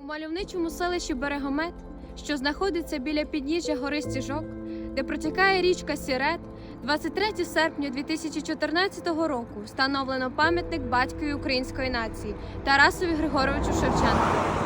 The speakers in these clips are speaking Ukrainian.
У мальовничому селищі Берегомет, що знаходиться біля підніжжя гори Стіжок, де протікає річка Сірет, 23 серпня 2014 року встановлено пам'ятник батькові української нації Тарасові Григоровичу Шевченку.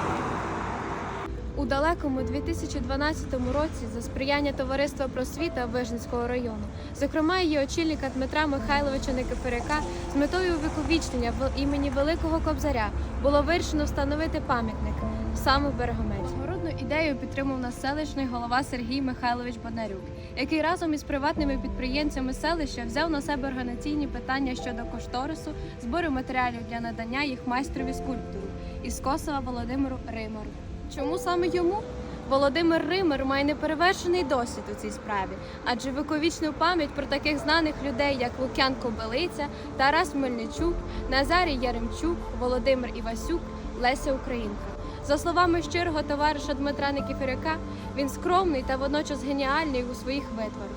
У далекому 2012 році за сприяння товариства просвіта Вижницького району, зокрема її очільника Дмитра Михайловича Никифоряка, з метою увіковічнення в імені Великого Кобзаря було вирішено встановити пам'ятник саме в Берегометі. Городну ідею підтримав нас селищний голова Сергій Михайлович Бондарюк, який разом із приватними підприємцями селища взяв на себе організаційні питання щодо кошторису, збору матеріалів для надання їх майстрові скульптуру із Косова Володимиру Римару. Чому саме йому? Володимир Ример має неперевершений досвід у цій справі, адже виковічну пам'ять про таких знаних людей, як Лук'ян Кобилиця, Тарас Мельничук, Назарій Яремчук, Володимир Івасюк, Леся Українка. За словами щирого товариша Дмитра Никифоряка, він скромний та водночас геніальний у своїх витворах.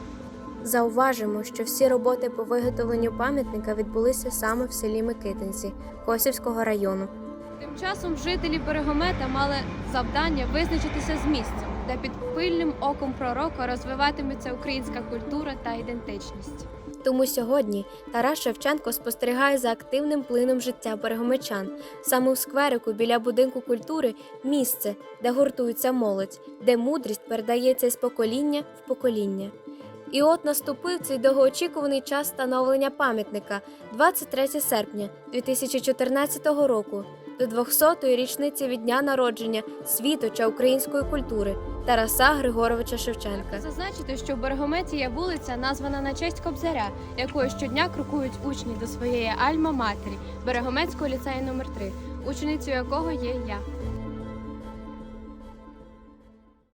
Зауважимо, що всі роботи по виготовленню пам'ятника відбулися саме в селі Микитинці Косівського району. Тим часом жителі Берегомета мали завдання визначитися з місцем, де під пильним оком пророка розвиватиметься українська культура та ідентичність. Тому сьогодні Тарас Шевченко спостерігає за активним плином життя берегомечан. Саме у скверику біля будинку культури місце, де гуртується молодь, де мудрість передається з покоління в покоління. І от наступив цей довгоочікуваний час становлення пам'ятника 23 серпня 2014 року до 200-ї річниці від дня народження світоча української культури Тараса Григоровича Шевченка. Зазначити, що в Берегометі є вулиця, названа на честь Кобзаря, якою щодня крокують учні до своєї альма-матері Берегометського ліцею номер 3 ученицею якого є я.